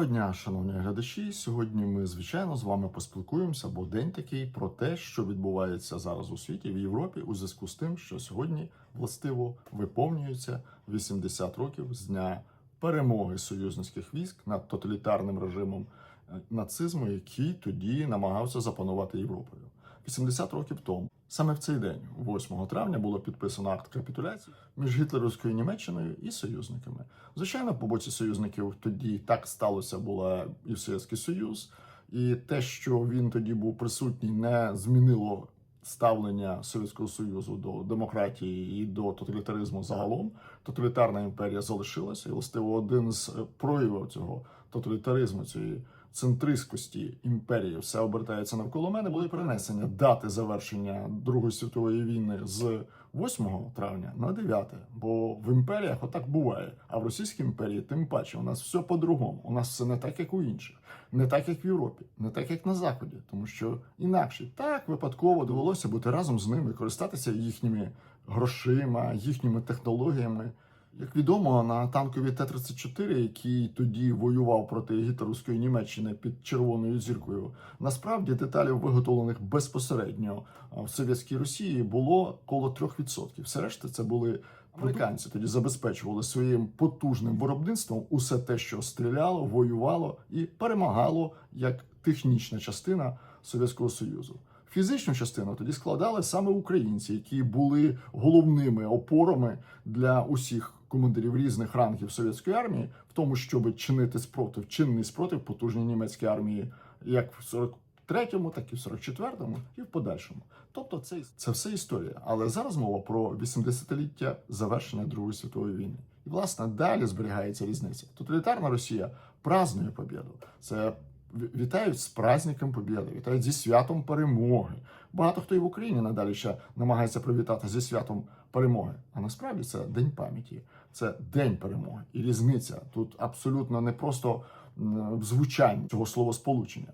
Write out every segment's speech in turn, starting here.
Доброго дня, шановні глядачі. Сьогодні ми, звичайно, з вами поспілкуємося, бо день такий про те, що відбувається зараз у світі в Європі, у зв'язку з тим, що сьогодні властиво виповнюється 80 років з дня перемоги союзницьких військ над тоталітарним режимом е, нацизму, який тоді намагався запанувати Європою. 80 років тому, саме в цей день, 8 травня, було підписано акт капітуляції між гітлерівською Німеччиною і союзниками. Звичайно, по боці союзників тоді так сталося, була і Совєтський Союз, і те, що він тоді був присутній, не змінило ставлення Совєтського Союзу до демократії і до тоталітаризму загалом. Тоталітарна імперія залишилася, і властиво один з проявів цього тоталітаризму цієї центристськості імперії все обертається навколо мене. Були перенесення дати завершення Другої світової війни з 8 травня на 9, бо в імперіях отак буває. А в Російській імперії тим паче у нас все по-другому. У нас все не так, як у інших, не так, як в Європі, не так, як на Заході, тому що інакше так випадково довелося бути разом з ними, користатися їхніми грошима, їхніми технологіями. Як відомо, на танкові Т-34, який тоді воював проти гітлерівської Німеччини під червоною зіркою, насправді деталів, виготовлених безпосередньо в совєтській Росії, було коло 3%. Все решта це були американці. Тоді забезпечували своїм потужним виробництвом усе те, що стріляло, воювало і перемагало як технічна частина Совєтського Союзу. Фізичну частину тоді складали саме українці, які були головними опорами для усіх командирів різних рангів совєтської армії, в тому, щоб чинити спротив, чинний спротив потужній німецькій армії, як в 43-му, так і в 44-му, і в подальшому. Тобто, це це все історія. Але зараз мова про 80-ліття завершення Другої світової війни. І власне далі зберігається різниця. Тоталітарна Росія празднує побіду. Це вітають з праздником Побєди, вітають зі святом перемоги. Багато хто і в Україні надалі ще намагається привітати зі святом перемоги. А насправді це день пам'яті, це день перемоги. І різниця тут абсолютно не просто в звучанні цього словосполучення.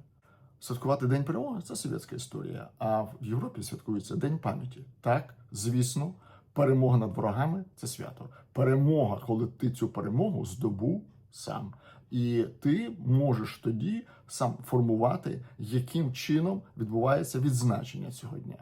Святкувати День перемоги це совєтська історія. А в Європі святкується День пам'яті. Так, звісно, перемога над ворогами це свято. Перемога, коли ти цю перемогу здобув сам. І ти можеш тоді сам формувати, яким чином відбувається відзначення цього дня.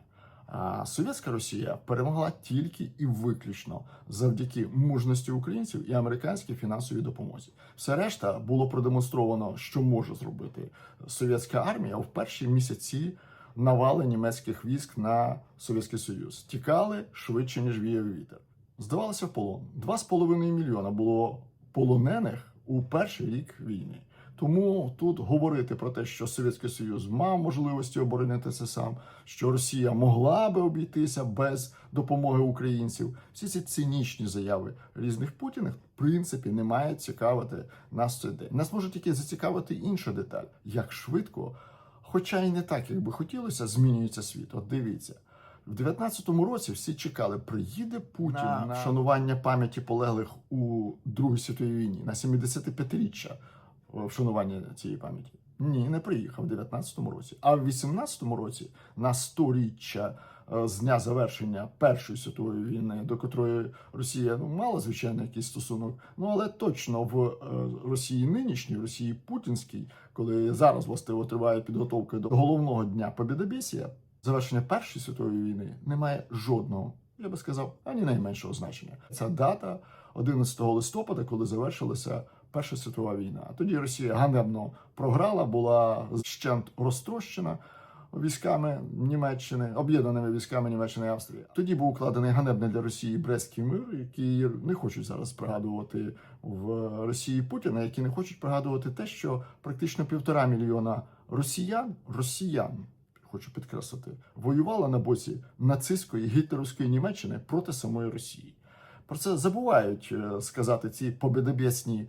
А совєтська Росія перемогла тільки і виключно завдяки мужності українців і американській фінансовій допомозі. Все решта було продемонстровано, що може зробити совєтська армія в перші місяці навали німецьких військ на Совєтський Союз. Тікали швидше ніж віяв вітер. Здавалося в полон. Два з половиною мільйона було полонених у перший рік війни. Тому тут говорити про те, що Совєтський Союз мав можливості оборонитися сам, що Росія могла би обійтися без допомоги українців. Всі ці цинічні заяви різних путіних в принципі не мають цікавити нас цей день. Нас може тільки зацікавити інша деталь, як швидко, хоча й не так, як би хотілося, змінюється світ. От дивіться. В 19-му році всі чекали, приїде Путін на, на вшанування пам'яті полеглих у Другій світовій війні на 75-річчя вшанування цієї пам'яті. Ні, не приїхав в 19-му році. А в 18-му році на 100-річчя з дня завершення Першої світової війни, до котрої Росія ну мала звичайно якийсь стосунок. Ну але точно в Росії нинішній, Росії Путінській, коли зараз властиво триває підготовка до головного дня Побєдобєсія, завершення Першої світової війни не має жодного, я би сказав, ані найменшого значення. Ця дата 11 листопада, коли завершилася Перша світова війна. Тоді Росія ганебно програла, була щент розтрощена військами Німеччини, об'єднаними військами Німеччини і Австрії. Тоді був укладений ганебний для Росії Брестський мир, який не хочуть зараз пригадувати в Росії Путіна, які не хочуть пригадувати те, що практично півтора мільйона росіян росіян. Хочу підкреслити, воювала на боці нацистської гітлерівської Німеччини проти самої Росії. Про це забувають сказати ці победобєсні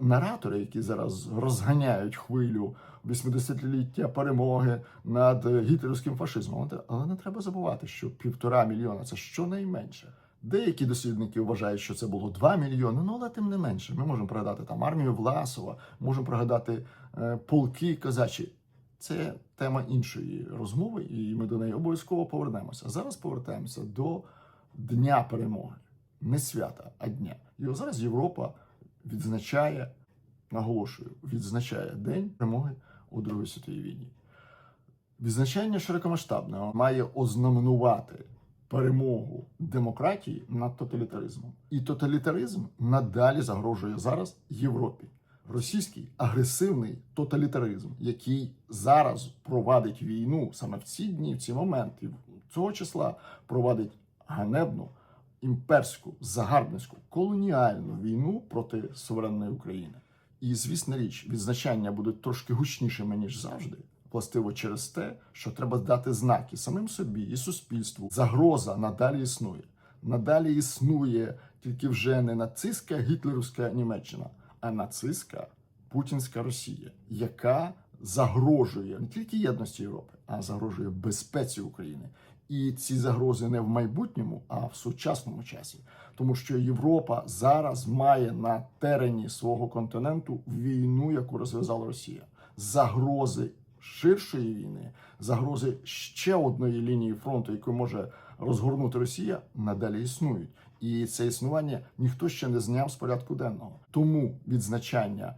наратори, які зараз розганяють хвилю 80-ліття перемоги над гітлерівським фашизмом. Але не треба забувати, що півтора мільйона це щонайменше. Деякі дослідники вважають, що це було 2 мільйони. Ну але тим не менше, ми можемо пригадати там армію Власова, можемо пригадати е, полки козачі. Це тема іншої розмови, і ми до неї обов'язково повернемося. Зараз повертаємося до Дня перемоги, не свята, а дня. І зараз Європа відзначає наголошую, відзначає День перемоги у Другій світовій війні. Відзначання широкомасштабне має ознаменувати перемогу демократії над тоталітаризмом. І тоталітаризм надалі загрожує зараз Європі. Російський агресивний тоталітаризм, який зараз провадить війну саме в ці дні, в ці моменти, цього числа провадить ганебну імперську, загарбницьку, колоніальну війну проти суверенної України. І звісна річ, відзначання будуть трошки гучнішими ніж завжди. Властиво через те, що треба дати знаки самим собі і суспільству. Загроза надалі існує. Надалі існує тільки вже не нацистська гітлерівська Німеччина, а нацистська путінська Росія, яка загрожує не тільки єдності Європи, а загрожує безпеці України. І ці загрози не в майбутньому, а в сучасному часі, тому що Європа зараз має на терені свого континенту війну, яку розв'язала Росія, загрози ширшої війни, загрози ще одної лінії фронту, яку може розгорнути Росія, надалі існують. І це існування ніхто ще не зняв з порядку денного. Тому відзначання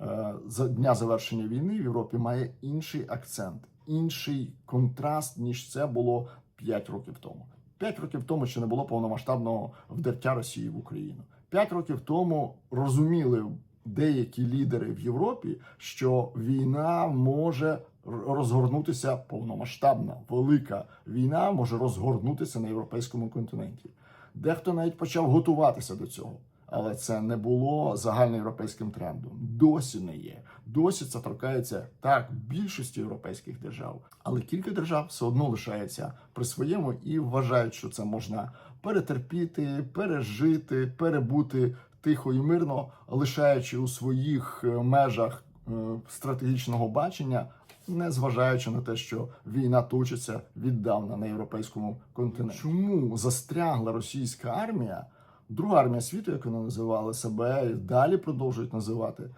е, дня завершення війни в Європі має інший акцент, інший контраст ніж це було 5 років тому. 5 років тому ще не було повномасштабного вдертя Росії в Україну. 5 років тому розуміли деякі лідери в Європі, що війна може розгорнутися повномасштабна, велика війна може розгорнутися на європейському континенті. Дехто навіть почав готуватися до цього. Але це не було загальноєвропейським трендом. Досі не є. Досі це торкається так більшості європейських держав, але кілька держав все одно лишається при своєму і вважають, що це можна перетерпіти, пережити, перебути тихо і мирно, лишаючи у своїх е, межах е, стратегічного бачення, не зважаючи на те, що війна точиться віддавна на європейському континенті. Чому застрягла російська армія? Друга армія світу, як вони називали себе, і далі продовжують називати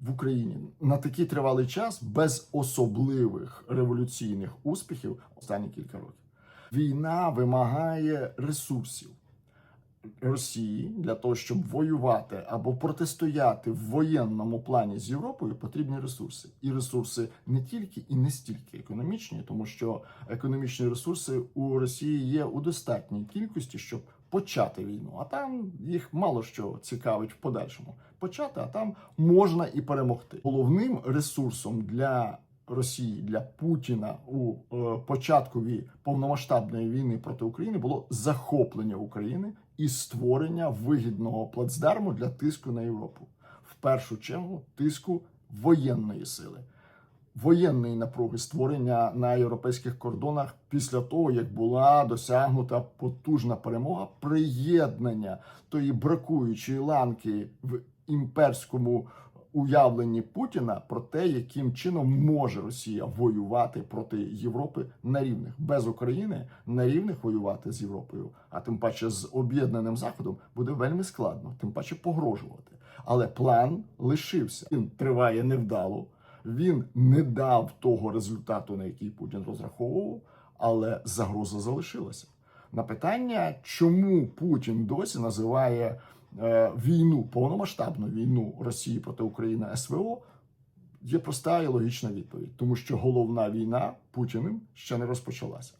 в Україні на такий тривалий час без особливих революційних успіхів останні кілька років. Війна вимагає ресурсів Росії для того, щоб воювати або протистояти в воєнному плані з Європою, потрібні ресурси, і ресурси не тільки і не стільки економічні, тому що економічні ресурси у Росії є у достатній кількості, щоб почати війну. А там їх мало що цікавить в подальшому. Почати, а там можна і перемогти. Головним ресурсом для Росії для Путіна у е, початкові повномасштабної війни проти України було захоплення України і створення вигідного плацдарму для тиску на Європу. В першу чергу тиску воєнної сили, воєнної напруги створення на європейських кордонах після того, як була досягнута потужна перемога, приєднання тої бракуючої ланки в імперському уявленні Путіна про те, яким чином може Росія воювати проти Європи на рівних без України на рівних воювати з Європою, а тим паче з об'єднаним заходом буде вельми складно, тим паче погрожувати. Але план лишився. Він триває невдало. Він не дав того результату, на який Путін розраховував, але загроза залишилася. На питання, чому Путін досі називає війну, повномасштабну війну Росії проти України СВО, є проста і логічна відповідь, тому що головна війна Путіним ще не розпочалася.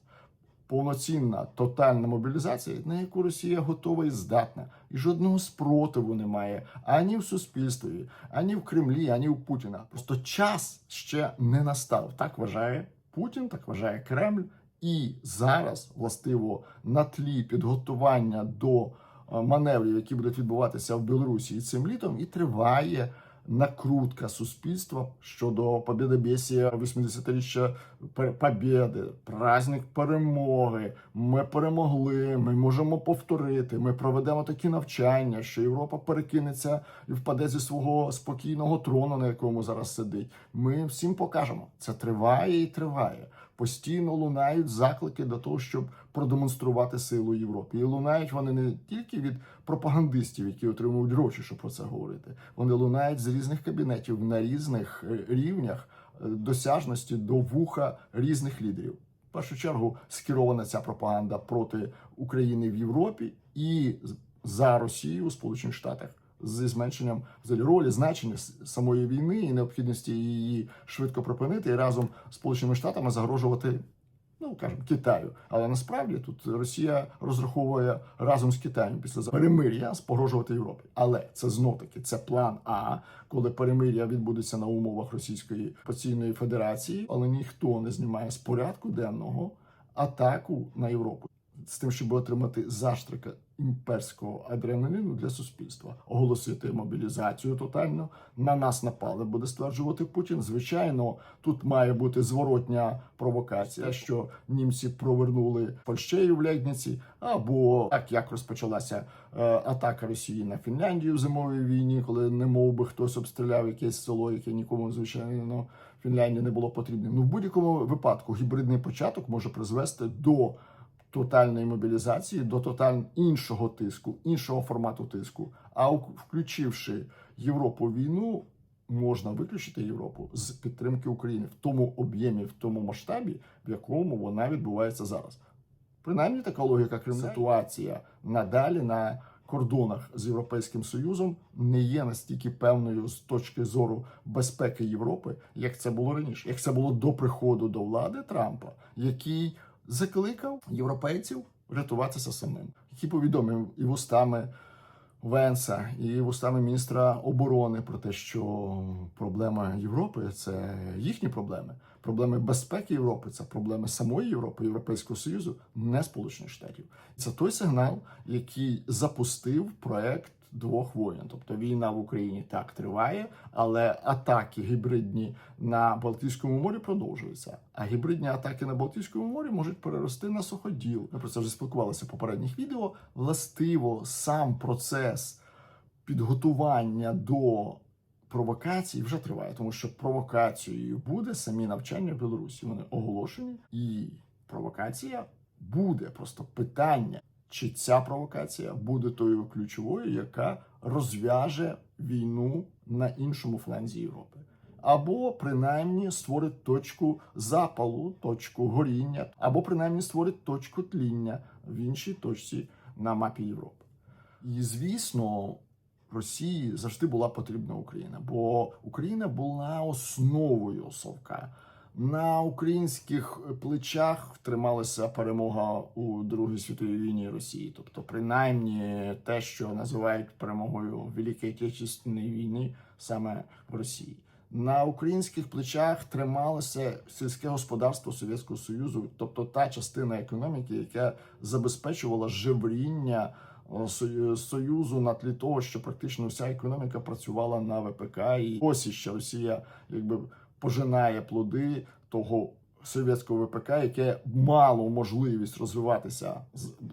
Повноцінна тотальна мобілізація, на яку Росія готова і здатна, і жодного спротиву немає ані в суспільстві, ані в Кремлі, ані у Путіна. Просто час ще не настав. Так вважає Путін, так вважає Кремль. І зараз, властиво, на тлі підготування до е, маневрів, які будуть відбуватися в Білорусі цим літом, і триває накрутка суспільства щодо побєдобєсія 80-річчя пер- Побєди, праздник перемоги. Ми перемогли, ми можемо повторити. Ми проведемо такі навчання, що Європа перекинеться і впаде зі свого спокійного трону, на якому зараз сидить. Ми всім покажемо. Це триває і триває. Постійно лунають заклики до того, щоб продемонструвати силу Європі. І лунають вони не тільки від пропагандистів, які отримують гроші, щоб про це говорити. Вони лунають з різних кабінетів на різних е, рівнях е, досяжності до вуха різних лідерів. В першу чергу скерована ця пропаганда проти України в Європі і за Росію у Сполучених Штатах зі зменшенням взагалі ролі значення самої війни і необхідності її швидко припинити і разом з Сполученими Штатами загрожувати. Ну, кажемо, Китаю. Але насправді тут Росія розраховує разом з Китаєм після перемир'я спогрожувати Європі. Але це знов таки це план А, коли перемир'я відбудеться на умовах Російської Поційної Федерації, але ніхто не знімає з порядку денного атаку на Європу з тим, щоб отримати заштрика імперського адреналіну для суспільства, оголосити мобілізацію тотально. На нас напали, буде стверджувати Путін. Звичайно, тут має бути зворотня провокація, що німці провернули Польщею в Легніці, або так як розпочалася е, атака Росії на Фінляндію в зимовій війні, коли не мов би хтось обстріляв якесь село, яке нікому звичайно Фінляндії не було потрібно. Ну в будь-якому випадку гібридний початок може призвести до тотальної мобілізації, до тотально іншого тиску, іншого формату тиску. А включивши Європу війну, можна виключити Європу з підтримки України в тому об'ємі, в тому масштабі, в якому вона відбувається зараз. Принаймні така логіка. Ситуація надалі на кордонах з Європейським Союзом не є настільки певною з точки зору безпеки Європи, як це було раніше, як це було до приходу до влади Трампа, який закликав європейців рятуватися самим, який повідомив і вустами Венса, і вустами міністра оборони про те, що проблема Європи це їхні проблеми. Проблеми безпеки Європи це проблеми самої Європи, Європейського Союзу, не Сполучених Штатів. Це той сигнал, який запустив проект двох воєн. Тобто війна в Україні так триває, але атаки гібридні на Балтійському морі продовжуються. А гібридні атаки на Балтійському морі можуть перерости на суходіл. Ми про це вже спілкувалися в попередніх відео. Властиво сам процес підготування до провокацій вже триває, тому що провокацією буде самі навчання в Білорусі. Вони оголошені, і провокація буде просто питання, чи ця провокація буде тою ключовою, яка розв'яже війну на іншому фланзі Європи. Або принаймні створить точку запалу, точку горіння, або принаймні створить точку тління в іншій точці на мапі Європи. І звісно, Росії завжди була потрібна Україна, бо Україна була основою совка. На українських плечах трималася перемога у Другій світовій війні Росії. Тобто, принаймні, те, що називають перемогою в Великій Отечественній війні, саме в Росії. На українських плечах трималося сільське господарство Совєтського Союзу, тобто та частина економіки, яка забезпечувала живріння е, Союзу на тлі того, що практично вся економіка працювала на ВПК, і ось іще Росія якби пожинає плоди того совєтського ВПК, яке мало можливість розвиватися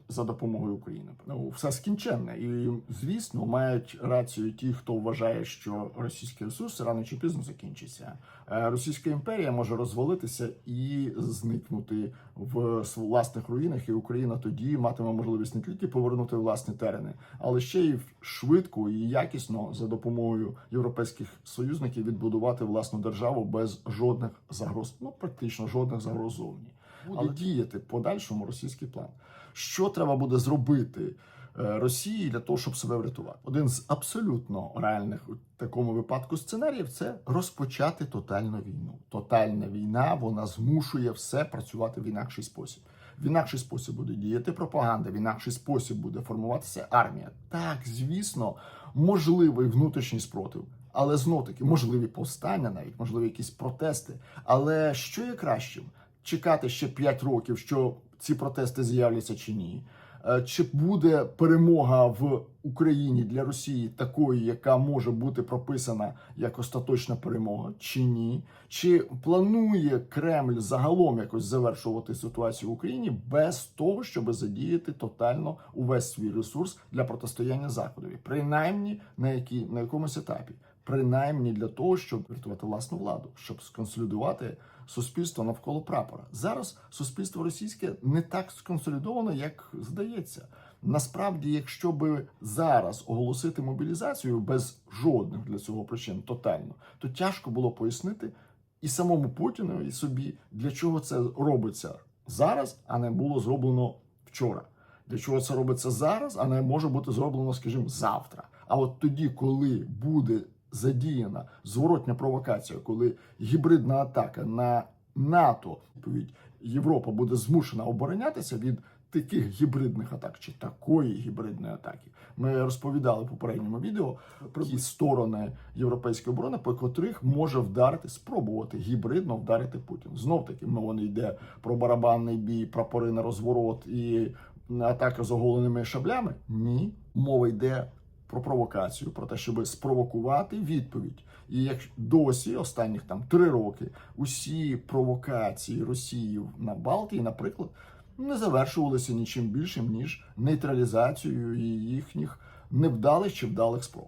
за допомогою України. Ну все скінченне, і звісно, мають рацію ті, хто вважає, що російський ресурс рано чи пізно закінчиться. Е, Російська імперія може розвалитися і зникнути в власних руїнах, і Україна тоді матиме можливість не тільки повернути власні терени, але ще й швидко і якісно за допомогою європейських союзників відбудувати власну державу без жодних загроз, ну практично жодних загроз зовні. Але діяти подальшому російський план. Що треба буде зробити е, Росії для того, щоб себе врятувати? Один з абсолютно реальних у такому випадку сценаріїв це розпочати тотальну війну. Тотальна війна вона змушує все працювати в інакший спосіб. В інакший спосіб буде діяти пропаганда, в інакший спосіб буде формуватися армія. Так, звісно, можливий внутрішній спротив, але знов таки можливі повстання, навіть можливі якісь протести. Але що є кращим? Чекати ще 5 років, що ці протести з'являться чи ні? Е, Чи буде перемога в Україні для Росії такою, яка може бути прописана як остаточна перемога, чи ні? Чи планує Кремль загалом якось завершувати ситуацію в Україні без того, щоб задіяти тотально увесь свій ресурс для протистояння Заходові, принаймні на які на якомусь етапі? Принаймні для того, щоб врятувати власну владу, щоб сконсолідувати суспільство навколо прапора. Зараз суспільство російське не так сконсолідовано, як здається. Насправді, якщо би зараз оголосити мобілізацію без жодних для цього причин тотально, то тяжко було пояснити і самому Путіну, і собі, для чого це робиться зараз, а не було зроблено вчора. Для чого це робиться зараз, а не може бути зроблено, скажімо, завтра. А от тоді, коли буде задіяна зворотня провокація, коли гібридна атака на НАТО, відповідь Європа буде змушена оборонятися від таких гібридних атак чи такої гібридної атаки. Ми розповідали в попередньому відео про ті сторони європейської оборони, по котрих може вдарити, спробувати гібридно вдарити Путін. Знов таки мова не йде про барабанний бій, прапори на розворот і атака з оголеними шаблями. Ні, мова йде про провокацію, про те, щоб спровокувати відповідь. І як досі, останніх там три роки, усі провокації Росії на Балтії, наприклад, не завершувалися нічим більшим ніж нейтралізацією їхніх невдалих чи вдалих спроб.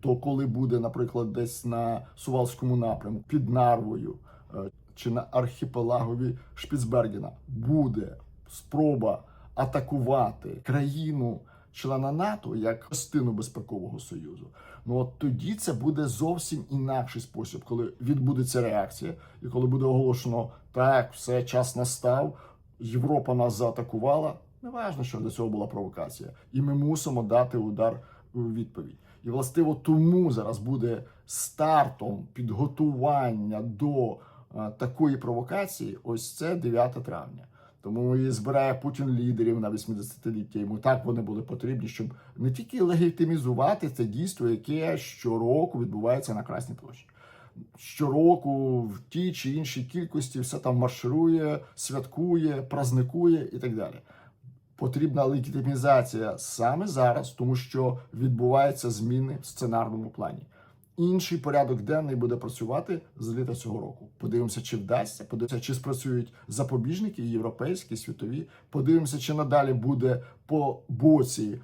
То коли буде, наприклад, десь на Сувалському напрямку під Нарвою е, чи на архіпелагові Шпіцбергена буде спроба атакувати країну члена НАТО як частину безпекового союзу. Ну от тоді це буде зовсім інакший спосіб, коли відбудеться реакція, і коли буде оголошено так, все час настав. Європа нас заатакувала. Неважно, що до цього була провокація, і ми мусимо дати удар у відповідь. І властиво тому зараз буде стартом підготування до е, такої провокації. Ось це 9 травня. Тому і збирає Путін лідерів на 80-ліття. Йому так вони були потрібні, щоб не тільки легітимізувати це дійство, яке щороку відбувається на Красній площі. Щороку в тій чи іншій кількості все там марширує, святкує, празникує і так далі. Потрібна легітимізація саме зараз, тому що відбуваються зміни в сценарному плані. Інший порядок денний буде працювати з літа цього року. Подивимося, чи вдасться. Подивимося, чи спрацюють запобіжники європейські, світові. Подивимося, чи надалі буде по боці е,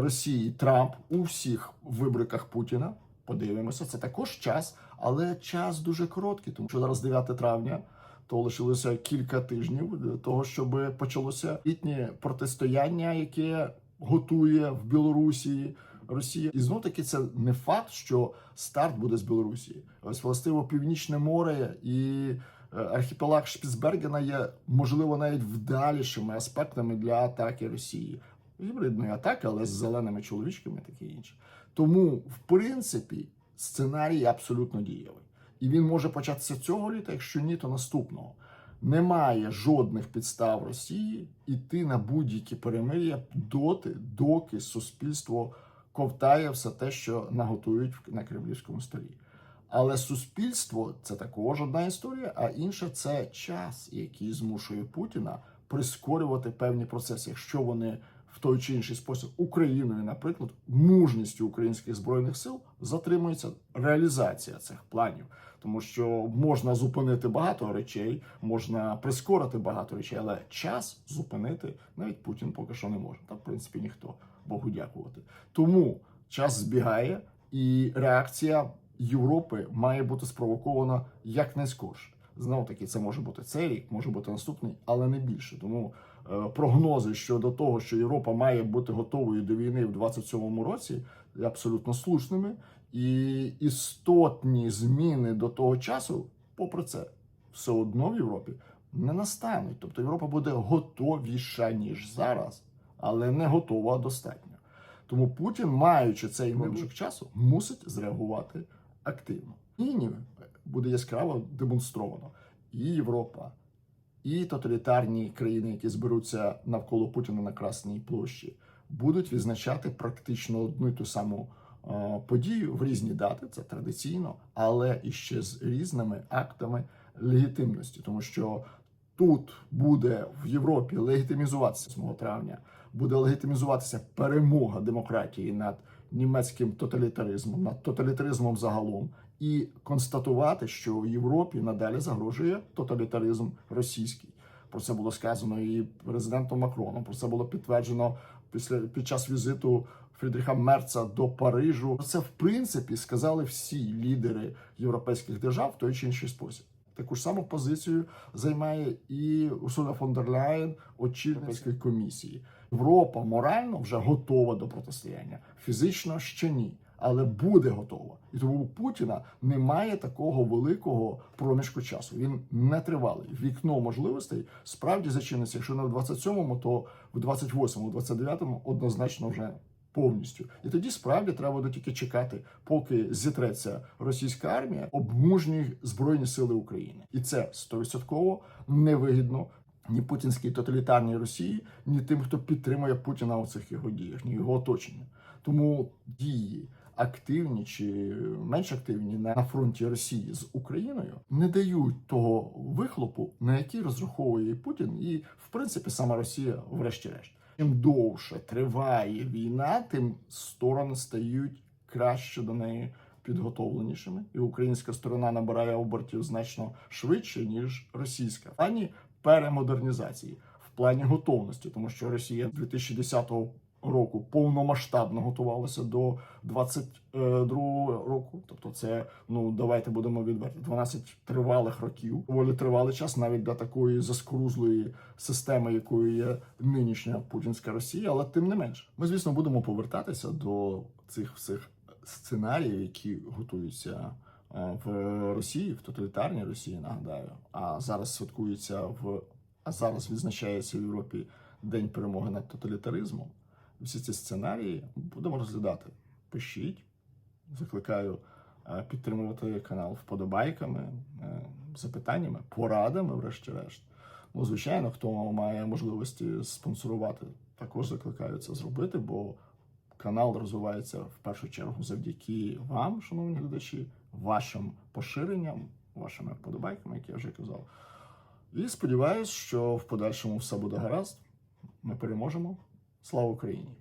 Росії Трамп у всіх вибриках Путіна. Подивимося, це також час, але час дуже короткий, тому що зараз 9 травня. То лишилося кілька тижнів для того, щоб почалося літнє протистояння, яке готує в Білорусі Росія. І знов таки це не факт, що старт буде з Білорусі. Ось властиво Північне море і е, архіпелаг Шпіцбергена є можливо навіть вдалішими аспектами для атаки Росії. Гібридної атаки, але з зеленими чоловічками, таке інше. Тому, в принципі, сценарій абсолютно дієвий. І він може початися цього літа, якщо ні, то наступного. Немає жодних підстав Росії йти на будь-які перемир'я доти, доки суспільство ковтає все те, що наготують на кремлівському столі. Але суспільство це також одна історія, а інша це час, який змушує Путіна прискорювати певні процеси, якщо вони в той чи інший спосіб Україною, наприклад, мужністю українських збройних сил затримується реалізація цих планів, тому що можна зупинити багато речей, можна прискорити багато речей, але час зупинити навіть Путін поки що не може. Та в принципі ніхто Богу дякувати. Тому час збігає, і реакція Європи має бути спровокована якнайскорше. Знов таки, це може бути цей рік, може бути наступний, але не більше. Тому е, прогнози щодо того, що Європа має бути готовою до війни в 27-му році, є абсолютно слушними. І істотні зміни до того часу, попри це, все одно в Європі не настануть. Тобто Європа буде готовіша ніж зараз, але не готова достатньо. Тому Путін, маючи цей проміжок часу, мусить зреагувати активно. Нині буде яскраво демонстровано і Європа, і тоталітарні країни, які зберуться навколо Путіна на Красній площі, будуть відзначати практично одну і ту саму е, подію в різні дати, це традиційно, але іще з різними актами легітимності, тому що тут буде в Європі легітимізуватися 8 травня, буде легітимізуватися перемога демократії над німецьким тоталітаризмом, над тоталітаризмом загалом, і констатувати, що в Європі надалі загрожує тоталітаризм російський. Про це було сказано і президентом Макроном. Про це було підтверджено після під час візиту Фрідріха Мерца до Парижу. Це в принципі сказали всі лідери європейських держав в той чи інший спосіб. Таку ж саму позицію займає і Урсула фон дер Ляєн, очільник комісії. Європа морально вже готова до протистояння, фізично ще ні. але буде готова. І тому у Путіна немає такого великого проміжку часу. Він не тривалий. Вікно можливостей справді зачиниться. Якщо не в 27-му, то в 28-му, в 29-му однозначно вже повністю. І тоді справді треба буде тільки чекати, поки зітреться російська армія об мужні збройні сили України, і це стовідсотково невигідно. Ні путінській тоталітарній Росії, ні тим, хто підтримує Путіна у цих його діях, ні його оточення. Тому дії активні чи менш активні на фронті Росії з Україною не дають того вихлопу, на який розраховує Путін, і в принципі сама Росія, врешті-решт. Чим довше триває війна, тим сторони стають краще до неї підготовленішими, і українська сторона набирає обертів значно швидше ніж російська. В плані перемодернізації, в плані готовності, тому що Росія 2010 року повномасштабно готувалася до 22 року. Тобто, це ну давайте будемо відверті, 12 тривалих років. Доволі тривалий час навіть для такої заскорузлої системи, якою є нинішня путінська Росія. Але тим не менш, ми звісно будемо повертатися до цих всіх сценаріїв, які готуються. Е, В Росії, в тоталітарній Росії, нагадаю, а зараз святкується в а зараз відзначається в Європі День перемоги над тоталітаризмом. Всі ці сценарії будемо розглядати. Пишіть, закликаю е, підтримувати канал вподобайками, е, запитаннями, порадами, врешті-решт. Ну, звичайно, хто має можливості спонсорувати, також закликаю це зробити, бо канал розвивається в першу чергу завдяки вам, шановні глядачі, вашим поширенням, вашими вподобайками, як я вже казав. І сподіваюсь, що в подальшому все буде гаразд. Ми переможемо. Слава Україні!